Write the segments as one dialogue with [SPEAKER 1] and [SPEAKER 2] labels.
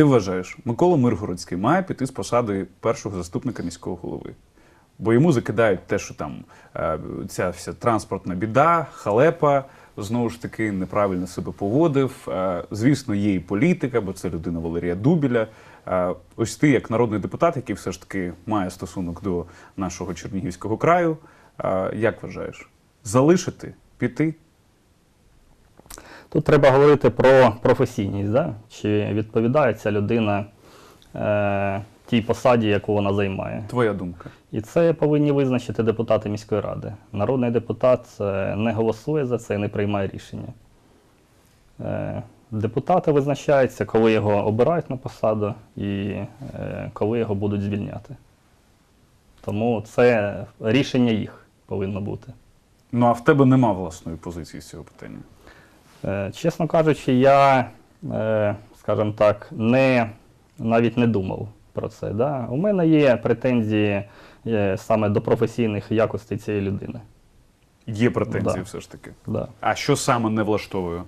[SPEAKER 1] ти вважаєш, Микола Миргородський має піти з посади першого заступника міського голови? Бо йому закидають те, що там е, ця вся транспортна біда, халепа, знову ж таки, неправильно себе поводив. Е, Звісно, є і політика, бо це людина Валерія Дубіля. Е, Ось ти, як народний депутат, який все ж таки має стосунок до нашого Чернігівського краю, як вважаєш? Залишити, піти?
[SPEAKER 2] Тут треба говорити про професійність, да? чи відповідає ця людина е, тій посаді, яку вона займає.
[SPEAKER 1] Твоя думка.
[SPEAKER 2] І це повинні визначити депутати міської ради. Народний депутат е, не голосує за це і не приймає рішення. Е, Депутати визначаються, коли його обирають на посаду і е, коли його будуть звільняти. Тому це рішення їх повинно бути.
[SPEAKER 1] Ну а в тебе нема власної позиції з цього питання.
[SPEAKER 2] Е, Чесно кажучи, я, е, скажімо так, не, навіть не думав про це. Да? У мене є претензії е, саме до професійних якостей цієї людини.
[SPEAKER 1] Є претензії
[SPEAKER 2] Да.
[SPEAKER 1] все ж таки.
[SPEAKER 2] Да.
[SPEAKER 1] А що саме не влаштовує?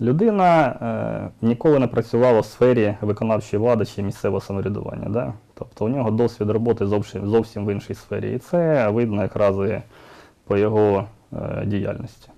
[SPEAKER 2] Людина е, ніколи не працювала в сфері виконавчої влади чи місцевого самоврядування. Да? Тобто у нього досвід роботи зовсім, зовсім в іншій сфері. І це видно якраз і по його е, діяльності.